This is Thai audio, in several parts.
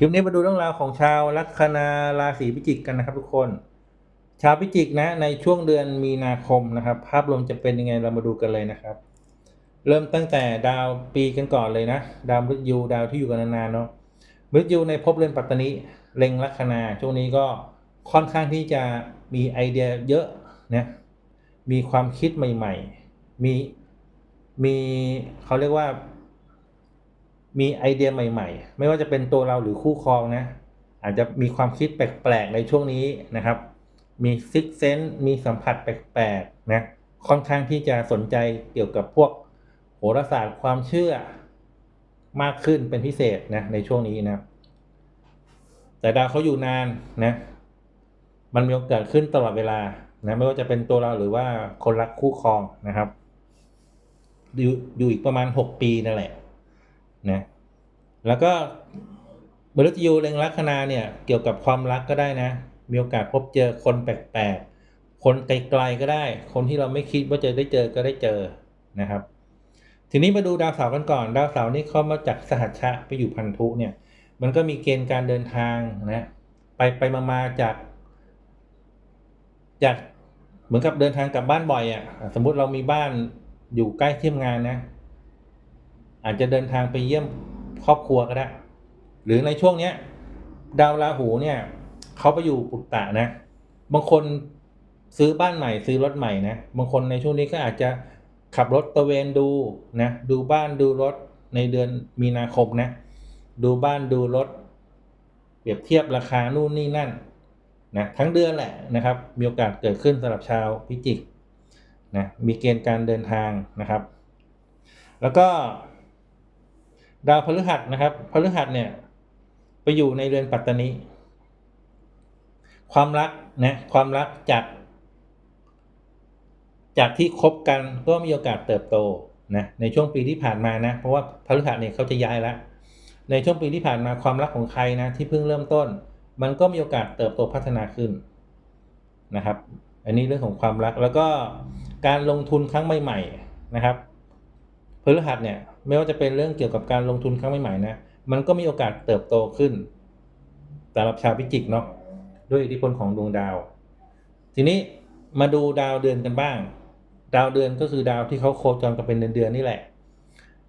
คลิปนี้มาดูเรื่องราวของชาวลัคนาราศีพิจิกกันนะครับทุกคน ชาวพิจิกนะในช่วงเดือนมีนาคมนะครับ ภาพรวมจะเป็นยังไงเรามาดูกันเลยนะครับ เริ่มตั้งแต่ดาวปีกันก่อนเลยนะ ดาวมฤตยูดาวที่อยู่กันนานๆเนาะมฤตยูในภพเรือนปัตตานิเล็งลัคนาช่วงนี้ก็ค่อนข้างที่จะมีไอเดียเยอะนะมีความคิดใหม่ ๆ มีมีเขาเรียกว่า มีไอเดียใหม่ ๆ ไม่ว่าจะเป็นตัวเราหรือคู่ครองนะ อาจจะมีความคิดแปลก ๆ ในช่วงนี้นะครับ มีซิกเซนมีสัมผัสแปลกๆนะค่อนข้างที่จะสนใจเกี่ยวกับพวกโหราศาสตร์ความเชื่อมากขึ้นเป็นพิเศษนะในช่วงนี้นะ แต่ดาวเขาอยู่นานนะ มันมีโอกาสขึ้นตลอดเวลานะไม่ว่าจะเป็นตัวเราหรือว่าคนรักคู่ครองนะครับ อยู่อยู่อีกประมาณหกปีนั่นแหละนะ แล้วก็มฤตยูเล็งลัคนาเนี่ยเกี่ยวกับความรักก็ได้นะ มีโอกาสพบเจอคนแปลกๆ คนไกลๆก็ได้ คนที่เราไม่คิดว่าจะได้เจอก็ได้เจอนะครับ ทีนี้มาดูดาวเสาร์กันก่อน ดาวเสาร์นี่เข้ามาจากสหัชชะไปอยู่พันธุเนี่ย มันก็มีเกณฑ์การเดินทางนะไปไปมามาจาก จากเหมือนกับเดินทางกลับบ้านบ่อยอะ่ะ สมมุติเรามีบ้านอยู่ใกล้ที่ทำงานนะ อาจจะเดินทางไปเยี่ยม ครอบครัวก็ได้ หรือในช่วงเนี้ย ดาวราหูเนี่ยเขาไปอยู่ปุตตะนะ บางคนซื้อบ้านใหม่ซื้อรถใหม่นะ บางคนในช่วงนี้ก็อาจจะขับรถตะเวนดูนะดูบ้านดูรถในเดือนมีนาคมนะ ดูบ้านดูรถ เปรียบเทียบราคานู่นนี่นั่นนะทั้งเดือนแหละนะครับ มีโอกาสเกิดขึ้นสำหรับชาวพิจิกนะมีเกณฑ์การเดินทางนะครับ แล้วก็ ดาวพฤหัสนะครับพฤหัสเนี่ย ไปอยู่ในเรือนปัตตานีความรักนะความรักจาก จากที่คบกันก็มีโอกาสเติบโตนะในช่วงปีที่ผ่านมานะ เพราะว่าพฤหัสเนี่ยเขาจะย้ายแล้วในช่วงปีที่ผ่านมาความรักของใครนะที่เพิ่งเริ่มต้น มันก็มีโอกาสเติบโตพัฒนาขึ้นนะครับ อันนี้เรื่องของความรักแล้วก็การลงทุนครั้งใหม่ ๆ นะครับพฤหัสเนี่ย ไม่ว่าจะเป็นเรื่องเกี่ยวกับการลงทุนครั้งใหม่ๆนะ มันก็มีโอกาสเติบโตขึ้นสำหรับชาวพิจิกเนาะด้วยอิทธิพลของดวงดาว ทีนี้มาดูดาวเดือนกันบ้าง ดาวเดือนก็คือดาวที่เขาโคจรกันเป็นเดือนๆนี่แหละ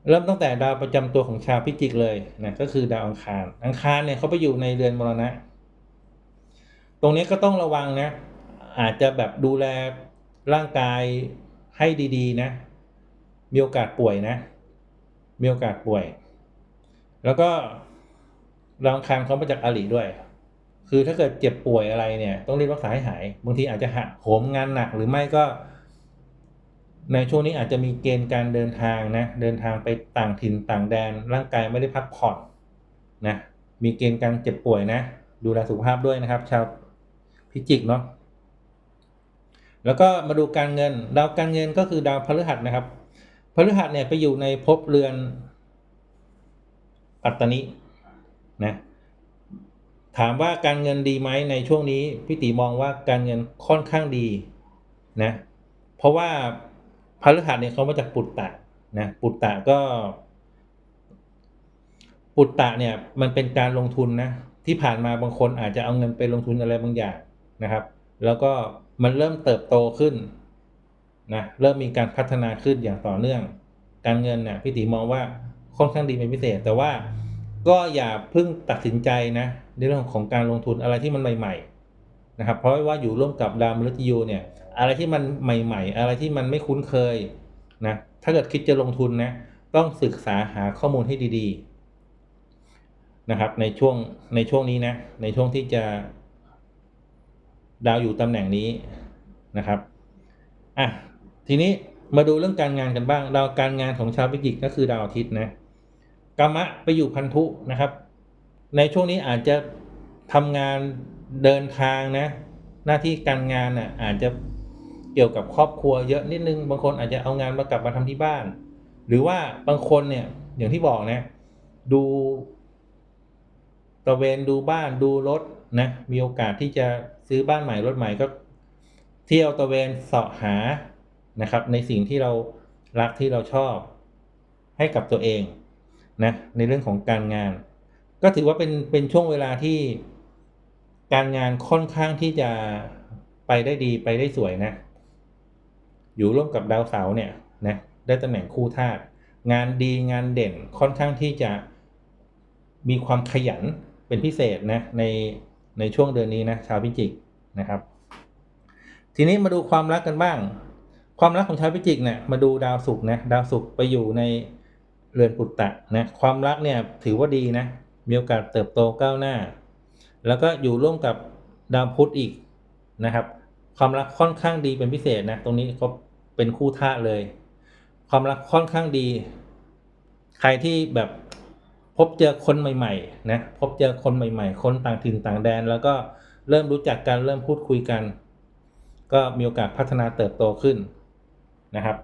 เริ่มตั้งแต่ดาวประจำตัวของชาวพิจิกเลยนะก็คือดาวอังคาร อังคารเนี่ยเขาไปอยู่ในเรือนมรณะ ตรงนี้ก็ต้องระวังนะ อาจจะแบบดูแลร่างกายให้ดีๆนะ มีโอกาสป่วยนะ มีโอกาสป่วย แล้วก็ดาวอังคารเขามาจากอาลีด้วย คือถ้าเกิดเจ็บป่วยอะไรเนี่ย ต้องรีบรักษาให้หาย บางทีอาจจะหักโหมงานหนักหรือไม่ก็ ในช่วงนี้อาจจะมีเกณฑ์การเดินทางนะ เดินทางไปต่างถิ่นต่างแดน ร่างกายไม่ได้พักผ่อนนะ มีเกณฑ์การเจ็บป่วยนะ ดูแลสุขภาพด้วยนะครับ ชาวพิจิกเนาะ แล้วก็มาดูการเงิน ดาวการเงินก็คือดาวพฤหัสนะครับ พฤหัสเนี่ยไปอยู่ในภพเรือนปัตตานินะถามว่าการเงินดีไหมในช่วงนี้พี่ติมองว่าการเงินค่อนข้างดีนะเพราะว่าพฤหัสเนี่ยเขามาจากปุตตะนะปุตตะก็ ปุตตะเนี่ยมันเป็นการลงทุนนะที่ผ่านมาบางคนอาจจะเอาเงินไปลงทุนอะไรบางอย่างนะครับ แล้วก็มันเริ่มเติบโตขึ้น นะเริ่มมีการพัฒนาขึ้นอย่างต่อเนื่อง การเงินเนี่ยพี่ติมองว่าค่อนข้างดีเป็นพิเศษ แต่ว่าก็อย่าเพิ่งตัดสินใจนะในเรื่องของการลงทุนอะไรที่มันใหม่ๆนะครับเพราะว่าอยู่ร่วมกับดาวมฤตยูเนี่ยอะไรที่มันใหม่ ๆ อะไรที่มันไม่คุ้นเคยนะถ้าเกิดคิดจะลงทุนนะต้องศึกษาหาข้อมูลให้ดีๆนะครับในช่วงในช่วงนี้นะในช่วงที่จะดาวอยู่ตำแหน่งนี้นะครับอะ ทีนี้มาดูเรื่องการงานกันบ้าง ดาวการงานของชาวพิจิกก็คือดาวอาทิตย์นะกรรมะไปอยู่พันธุนะครับ ในช่วงนี้อาจจะทำงานเดินทางนะ หน้าที่การงานน่ะอาจจะเกี่ยวกับครอบครัวเยอะนิดนึง บางคนอาจจะเอางานมากลับมาทำที่บ้าน หรือว่าบางคนเนี่ยอย่างที่บอกนะดูตะเวนดูบ้านดูรถนะมีโอกาสที่จะซื้อบ้านใหม่รถใหม่ก็ เที่ยวตะเวนเสาะหา นะครับ ในสิ่งที่เรารักที่เราชอบให้กับตัวเองนะในเรื่องของการงาน ก็ถือว่าเป็นเป็นช่วงเวลาที่การงานค่อนข้างที่จะไปได้ดีไปได้สวยนะ อยู่ร่วมกับดาวเสาร์เนี่ยนะได้ตำแหน่งคู่ธาตุงานดีงานเด่นค่อนข้างที่จะมีความขยันเป็นพิเศษนะในในช่วงเดือนนี้นะชาวพิจิกนะครับ ทีนี้มาดูความรักกันบ้าง ความรักของชาวพิจิกเนี่ยมาดูดาวศุกร์นะดาวศุกร์ไปอยู่ในเรือนปุตตะนะความรักเนี่ยถือว่าดีนะมีโอกาสเติบโตก้าวหน้า แล้วก็อยู่ร่วมกับดาวพุธอีกนะครับ ความรักค่อนข้างดีเป็นพิเศษนะตรงนี้ก็เป็นคู่ท่าตุเลย ความรักค่อนข้างดี ใครที่แบบพบเจอคนใหม่ๆนะพบเจอคนใหม่ ๆ คนต่างถิ่นต่างแดน แล้วก็เริ่มรู้จักกันเริ่มพูดคุยกัน ก็มีโอกาสพัฒนาเติบโตขึ้น นะครับ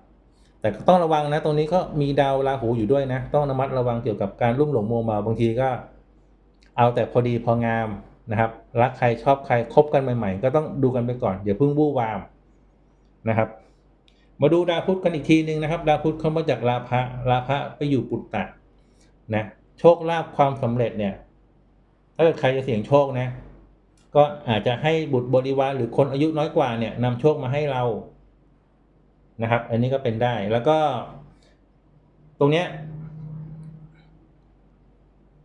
แต่ก็ต้องระวังนะ ตรงนี้ก็มีดาวราหูอยู่ด้วยนะ ต้องระมัดระวังเกี่ยวกับการลุ่มหลงมัวเมาบางทีก็ เอาแต่พอดีพองามนะครับ รักใครชอบใครคบกันใหม่ ๆ ก็ต้องดูกันไปก่อนอย่าเพิ่งวู่วามนะครับ มาดูดาวพุธกันอีกทีหนึ่งนะครับ ดาวพุธเขามาจากราพะราพะไปอยู่ปุตตะนะโชคลาภความสำเร็จเนี่ย ถ้าเกิดใครจะเสี่ยงโชคนะ ก็อาจจะให้บุตรบริวารหรือคนอายุน้อยกว่าเนี่ยนำโชคมาให้เรา นะครับ อันนี้ก็เป็นได้แล้วก็ ตรงเนี้ย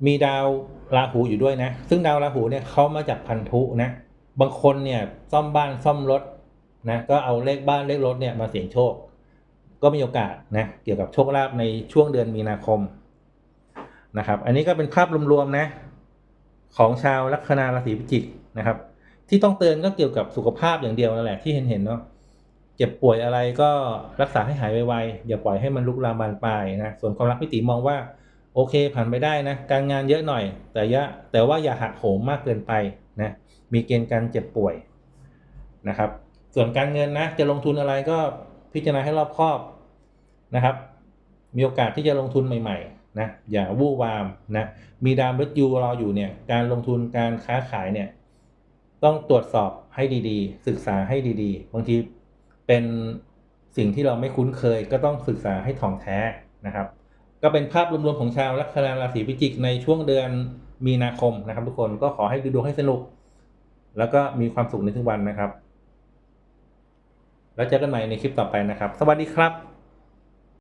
มีดาวราหูอยู่ด้วยนะ ซึ่งดาวราหูเนี่ยเขามาจากพันธุนะ บางคนเนี่ยซ่อมบ้านซ่อมรถนะก็เอาเลขบ้านเลขรถเนี่ยมาเสี่ยงโชค ก็มีโอกาสนะเกี่ยวกับโชคลาภในช่วงเดือนมีนาคมนะครับ อันนี้ก็เป็นภาพรวมๆนะ ของชาวลัคนาราศีพิจิกนะครับ ที่ต้องเตือนก็เกี่ยวกับสุขภาพอย่างเดียวนั่นแหละที่เห็นเห็นๆเนาะ เจ็บป่วยอะไรก็รักษาให้หายไวๆอย่าปล่อยให้มันลุกลามบานปลายนะส่วนความรักพี่ติมองว่าโอเคผ่านไปได้นะการงานเยอะหน่อย แต่ยะแต่ว่าอย่าหักโหมมากเกินไปนะมีเกณฑ์การเจ็บป่วยนะครับ ส่วนการเงินนะจะลงทุนอะไรก็พิจารณาให้รอบคอบนะครับ มีโอกาสที่จะลงทุนใหม่ๆนะอย่าวู่วามนะมีดาวมฤตยูรออยู่เนี่ยการลงทุนการค้าขายเนี่ยต้องตรวจสอบให้ดีๆ ศึกษาให้ดีๆ บางที เป็นสิ่งที่เราไม่คุ้นเคยก็ต้องศึกษาให้ถ่องแท้นะครับ ก็เป็นภาพรวมๆของชาวลัคนาราศีพิจิกในช่วงเดือนมีนาคมนะครับ ทุกคนก็ขอให้ดูดวงให้สนุก แล้วก็มีความสุขในทุกวันนะครับ แล้วเจอกันใหม่ในคลิปต่อไปนะครับ สวัสดีครับ